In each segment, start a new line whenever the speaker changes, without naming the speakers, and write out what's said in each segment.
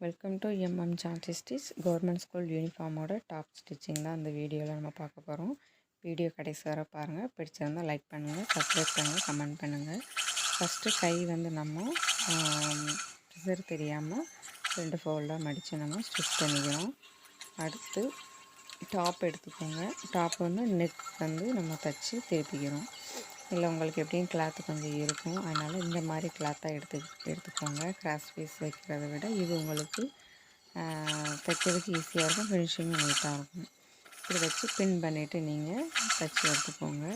Welcome to MM Jhansi stitch government school யூனிஃபார்மோட top stitching தான் இந்த வீடியோவில் நம்ம பார்க்க போகிறோம் வீடியோ கடைசி வர பாருங்கள் பிடிச்சிருந்தால் லைக் பண்ணுங்கள் சப்ஸ்கிரைப் பண்ணுங்கள் கமெண்ட் பண்ணுங்கள் ஃபஸ்ட்டு கை வந்து நம்ம ரிசர் தெரியாமல் ரெண்டு ஃபோல்டாக மடித்து நம்ம ஸ்டிச் பண்ணிக்கிறோம். அடுத்து டாப் எடுத்துக்கோங்க. டாப் வந்து நெக் வந்து நம்ம தைச்சி திருப்பிக்கிறோம். இல்லை உங்களுக்கு எப்படியும் கிளாத்து கொஞ்சம் இருக்கும். அதனால் இந்த மாதிரி கிளாத்தாக எடுத்து எடுத்துக்கோங்க. கிராஸ் பீஸ் வைக்கிறத விட இது உங்களுக்கு தைக்கிறதுக்கு ஈஸியாக இருக்கும் ஃபினிஷிங்கும் நீட்டாக இருக்கும். இப்படி வச்சு பின் பண்ணிவிட்டு நீங்கள் தைச்சி எடுத்துக்கோங்க.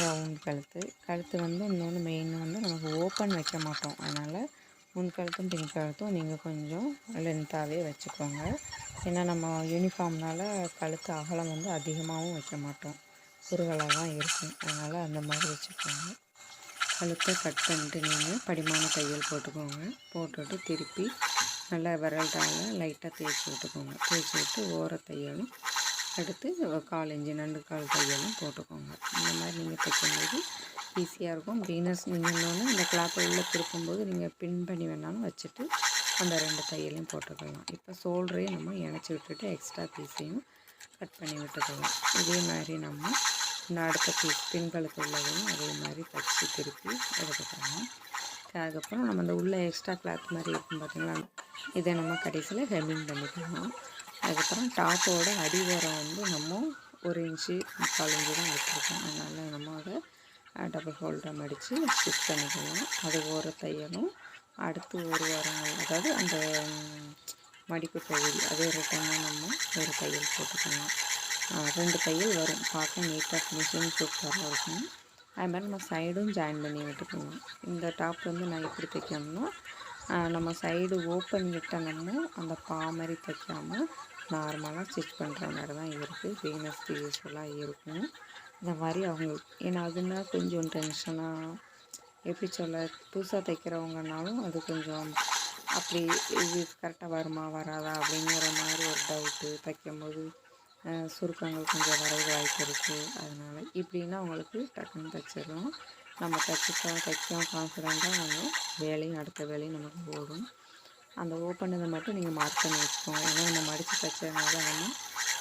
ரவுண்ட் கழுத்து. கழுத்து வந்து இன்னொன்று மெயின் வந்து நமக்கு ஓப்பன் வைக்க மாட்டோம். அதனால் முன்கழுத்தும் பின் கழுத்தும் நீங்கள் கொஞ்சம் லென்த்தாகவே வச்சுக்கோங்க. ஏன்னா நம்ம யூனிஃபார்ம்னால் கழுத்து அகலம் வந்து அதிகமாகவும் வைக்க மாட்டோம். குறுகலாக தான் இருக்கும். அதனால் அந்த மாதிரி வச்சுக்கோங்க. கழுத்தை கட் பண்ணிட்டு நீங்கள் படிமான தையல் போட்டுக்கோங்க. போட்டுட்டு திருப்பி நல்லா விரல்டால லைட்டாக தேய்ச்சி விட்டுக்கோங்க. தேய்ச்சி விட்டு ஓர தையலும் அடுத்து கால் இஞ்சி நண்டு கால் தையலும் போட்டுக்கோங்க. இந்த மாதிரி நீங்கள் தைக்கும்போது ஈஸியாக இருக்கும். பீனர்ஸ் நீங்கள் இன்னொன்று இந்த கிளாத்தை உள்ளே திருப்பும்போது நீங்கள் பின் பண்ணி வேணாலும் வச்சுட்டு அந்த ரெண்டு தையலையும் போட்டுக்கலாம். இப்போ சோல்டரையும் நம்ம இணைச்சி விட்டுட்டு எக்ஸ்ட்ரா பீஸையும் கட் பண்ணி விட்டுக்கலாம். இதே மாதிரி நம்ம இந்த அடுத்த பீஸ் பின்களுக்கு உள்ளதும் அதே மாதிரி தச்சு திருப்பி எடுத்துக்கலாம் அதுக்கப்புறம் நம்ம அந்த உள்ள எக்ஸ்ட்ரா கிளாத் மாதிரி இருக்கும் பார்த்திங்களா இதை நம்ம கடைசியில் ஹெம்மிங் பண்ணிக்கலாம். அதுக்கப்புறம் டாப்போட அடிவாரம் வந்து நம்ம ஒரு இன்ச்சு முக்கால் இன்ச்சு தான் வச்சுருக்கோம் அதனால் நம்ம அதை டபுள் ஹோல்டர் மடித்து ஸ்டிச் பண்ணிக்கலாம். அது ஒரு தையலும் அடுத்து ஒரு வாரங்கள் அதாவது அந்த மடிப்பு பகுதி அதே ரிட்டர்னாக நம்ம ஒரு தையல் போட்டுக்கலாம். ரெண்டு தையல் வரும். பார்க்க நீட்டாக ஃபினிஷிங் சூப்பராக இருக்கும். அது மாதிரி நம்ம சைடும் ஜாயின் பண்ணி விட்டுக்கணும் இந்த டாப் வந்து நான் எப்படி தைக்கணும்னா நம்ம சைடு ஓப்பன் விட்டோம்னா அந்த பா மாதிரி தைக்காமல் நார்மலாக ஸ்டிச் பண்ணுற மாதிரி தான் இருக்குது ஃபீனஸ்க்கு யூஸ்ஃபுல்லாக இருக்கும். இந்த மாதிரி அவங்க ஏன்னா அதுனா கொஞ்சம் டென்ஷனாக எப்படி சொல்ல புதுசாக தைக்கிறவங்கனாலும் அது கொஞ்சம் அப்படி இது கரெக்டாக வருமா வராதா அப்படிங்கிற மாதிரி ஒரு டவுட்டு தைக்கும்போது சுருக்கங்கள் கொஞ்சம் வரைய வாய்ப்பு இருக்குது அதனால் இப்படின்னா அவங்களுக்கு டக்குன்னு தைச்சிடலாம் நம்ம தைச்சிட்டோம் தைக்கோம் கான்ஃபிடண்ட்டாக வந்து வேலையும் அடுத்த வேலையும் நமக்கு ஓடும் அந்த ஓப்பனதை மட்டும் நீங்கள் மார்க் பண்ணி வச்சுக்கோங்க. ஏன்னா நம்ம மடித்து தைச்சதுனால நம்ம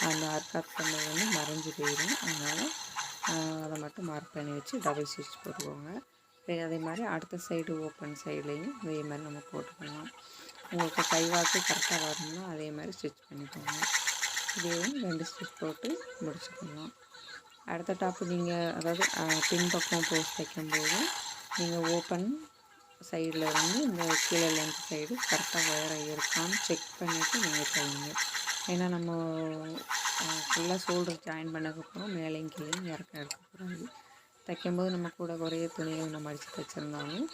அந்த அர்க்காப் பண்ணது வந்து மறைஞ்சு போயிடும் அதனால் அதை மட்டும் மார்க் பண்ணி வச்சு டபுள் ஸ்டிச் போட்டுக்கோங்க. அதே மாதிரி அடுத்த சைடு ஓப்பன் சைட்லேயும் அதே மாதிரி நம்ம போட்டுக்கலாம். உங்களுக்கு கைவாக்கு கரெக்டாக வரணும்னா அதே மாதிரி ஸ்டிச் பண்ணிக்கோங்க. இதையும் ரெண்டு ஸ்டிச் போட்டு முடிச்சுக்கலாம் அடுத்த டாப்பு நீங்கள் அதாவது பின்பக்கம் போஸ்ட் வைக்கும்போது நீங்கள் ஓப்பன் சைடில் இருந்து இந்த கீழே லென்த் சைடு கரெக்டாக வேறு இருக்கான்னு செக் பண்ணிவிட்டு நீங்கள் தைங்க ஏன்னா நம்ம ஃபுல்லாக ஷோல்டர் ஜாயின் பண்ணதுக்கப்புறம் மேலேயும் கீழே இறக்க இருக்கக்கூடாது தைக்கும்போது நம்ம கூட குறைய துணியை நம்ம அடித்து தைச்சிருந்தாலும்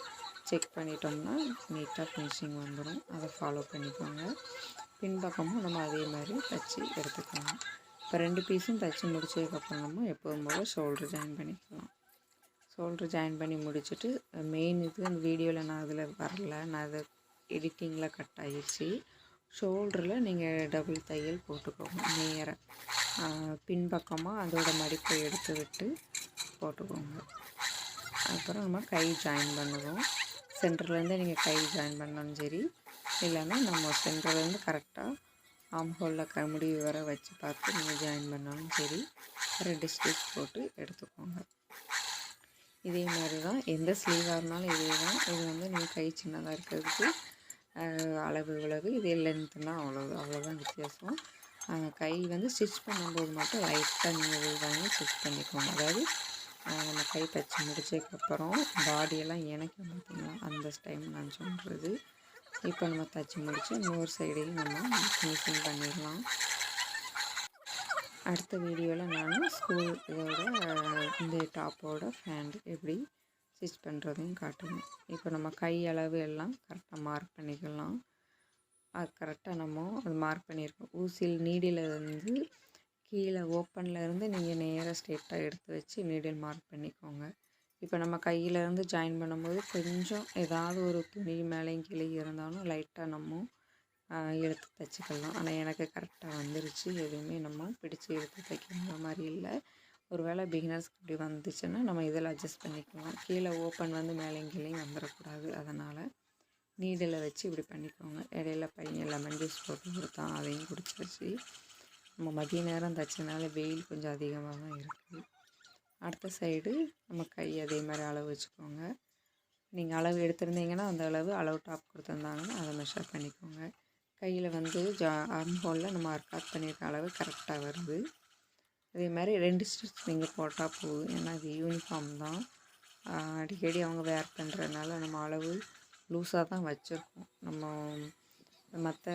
செக் பண்ணிட்டோம்னா நீட்டாக ஃபினிஷிங் வந்துடும் அதை ஃபாலோ பண்ணிக்கோங்க. பின்பக்கமும் நம்ம அதே மாதிரி தச்சு எடுத்துக்கலாம். இப்போ ரெண்டு பீஸும் தைச்சி முடித்ததுக்கப்புறம் நம்ம எப்போதும் போல் ஷோல்ட்ரு ஜாயின் பண்ணிக்கலாம். ஷோல்ட்ரு ஜாயின் பண்ணி முடிச்சுட்டு மெயின் இது அந்த வீடியோவில் நான் அதில் வரல நான் அதை எடிட்டிங்கில் கட் ஆகிடுச்சு ஷோல்டரில் நீங்கள் டபுள் தையல் போட்டுக்கோங்க நேராக பின்பக்கமாக அதோட மடிப்பை எடுத்து விட்டு போட்டுக்கோங்க. அப்புறம் நம்ம கை ஜாயின் பண்ணுவோம். சென்டர்லேருந்து நீங்கள் கை ஜாயின் பண்ணாலும் சரி இல்லைன்னா நம்ம சென்டர்லேருந்து கரெக்டாக ஆம் ஹோலில் க வர வச்சு பார்த்து நீங்கள் ஜாயின் பண்ணாலும் சரி ரெண்டு ஸ்டிச் போட்டு எடுத்துக்கோங்க. இதே மாதிரி தான் எந்த ஸ்லீவாக இருந்தாலும் இதே தான் இது வந்து நீங்கள் கை சின்னதாக இருக்கிறதுக்கு அளவு இவ்வளவு இதே லென்த்துனா அவ்வளோ அவ்வளோதான் வித்தியாசம். கை வந்து ஸ்டிச் பண்ணும்போது மட்டும் லைட்டாக நீங்கள் வாங்கி ஸ்டிச் பண்ணிக்கோங்க. அதாவது நம்ம கை தைச்சி முடிச்சதுக்கப்புறம் பாடியெல்லாம் இணைக்க பார்த்தீங்களா அந்த டைம் நான் சொல்கிறது இப்போ நம்ம தைச்சி முடித்து இன்னொரு சைடையும் நம்ம ஃபினிஷிங் பண்ணிடலாம். அடுத்த வீடியோவில் நான் ஸ்கூல் இதோட இந்த டாப்போட ஃபேண்ட் எப்படி ஸ்டிச் பண்ணுறதையும் காட்டணும் இப்போ நம்ம கை அளவு எல்லாம் கரெக்டாக மார்க் பண்ணிக்கலாம். அது கரெக்டாக நம்ம அது மார்க் பண்ணியிருக்கோம். ஊசியில் நீடில் இருந்து கீழே ஓப்பனில் இருந்து நீங்கள் நேராக ஸ்ட்ரெயிட்டாக எடுத்து வச்சு நீடில் மார்க் பண்ணிக்கோங்க. இப்போ நம்ம கையிலேருந்து ஜாயின் பண்ணும்போது கொஞ்சம் ஏதாவது ஒரு துணி மேலேயும் கீழே இருந்தாலும் லைட்டாக நம்ம எடுத்து தைச்சிக்கலாம். ஆனால் எனக்கு கரெக்டாக வந்துருச்சு. எதுவுமே நம்ம பிடிச்சி எடுத்து தைக்கிற மாதிரி இல்லை. ஒரு வேளை பிகினர்ஸ்க்கு இப்படி வந்துச்சுன்னா நம்ம இதில் அட்ஜஸ்ட் பண்ணிக்கலாம். கீழே ஓப்பன் வந்து மேலேயும் கீழேயும் வந்துடக்கூடாது. அதனால் நீடில் வச்சு இப்படி பண்ணிக்கோங்க. இடையில பையன் லெமன் ஜூஸ் போட்டு கொடுத்தான். அதையும் குடிச்சாச்சு. நம்ம மதிய நேரம் தைச்சனால வெயில் கொஞ்சம் அதிகமாக தான் இருக்குது அடுத்த சைடு நம்ம கை அதே மாதிரி அளவு வச்சுக்கோங்க. நீங்கள் அளவு எடுத்திருந்தீங்கன்னா அந்த அளவு அளவு டாப் கொடுத்துருந்தாங்கன்னா அதை மெஷர் பண்ணிக்கோங்க. கையில் வந்து ஜா ஆர்ம் ஹோலில் நம்ம ஒர்க் பண்ணியிருக்க அளவு கரெக்டாக வருது. அதே மாதிரி ரெண்டு ஸ்டிச் நீங்கள் போட்டால் போதும். ஏன்னா இது யூனிஃபார்ம் தான். அடிக்கடி அவங்க வேர் பண்ணுறதுனால நம்ம அளவு லூஸாக தான் வச்சுருக்கோம். நம்ம மற்ற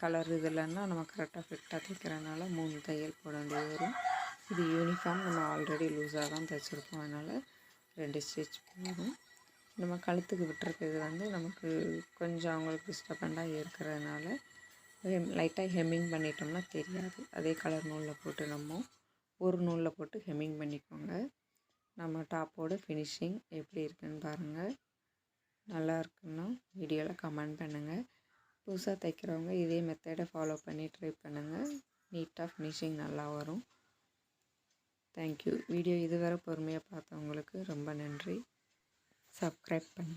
கலர் இதெல்லாம்னா நம்ம கரெக்டாக ஃபிட்டாக தைக்கிறனால மூணு தையல் போட வேண்டியது வரும். இது யூனிஃபார்ம் நம்ம ஆல்ரெடி லூஸாக தான் தைச்சிருப்போம். அதனால் ரெண்டு ஸ்டிச் போகும் நம்ம கழுத்துக்கு விட்டுருக்கிறது வந்து நமக்கு கொஞ்சம் அவங்களுக்கு டிஸ்டர்பண்டாக இருக்கிறதுனால லைட்டாக ஹெம்மிங் பண்ணிட்டோம்னா தெரியாது. அதே கலர் நூலில் போட்டு நம்ம ஒரு நூலில் போட்டு ஹெம்மிங் பண்ணிக்கோங்க. நம்ம டாப்போட ஃபினிஷிங் எப்படி இருக்குன்னு பாருங்கள் நல்லா இருக்குன்னா வீடியோவில் கமெண்ட் பண்ணுங்கள் புதுசாக தைக்கிறவங்க இதே மெத்தடை ஃபாலோ பண்ணி ட்ரை பண்ணுங்கள் நீட்டாக ஃபினிஷிங் நல்லா வரும். தேங்க்யூ வீடியோ இதுவரை பொறுமையாக பார்த்தவங்களுக்கு ரொம்ப நன்றி. சப்ஸ்கிரைப் பண்ணு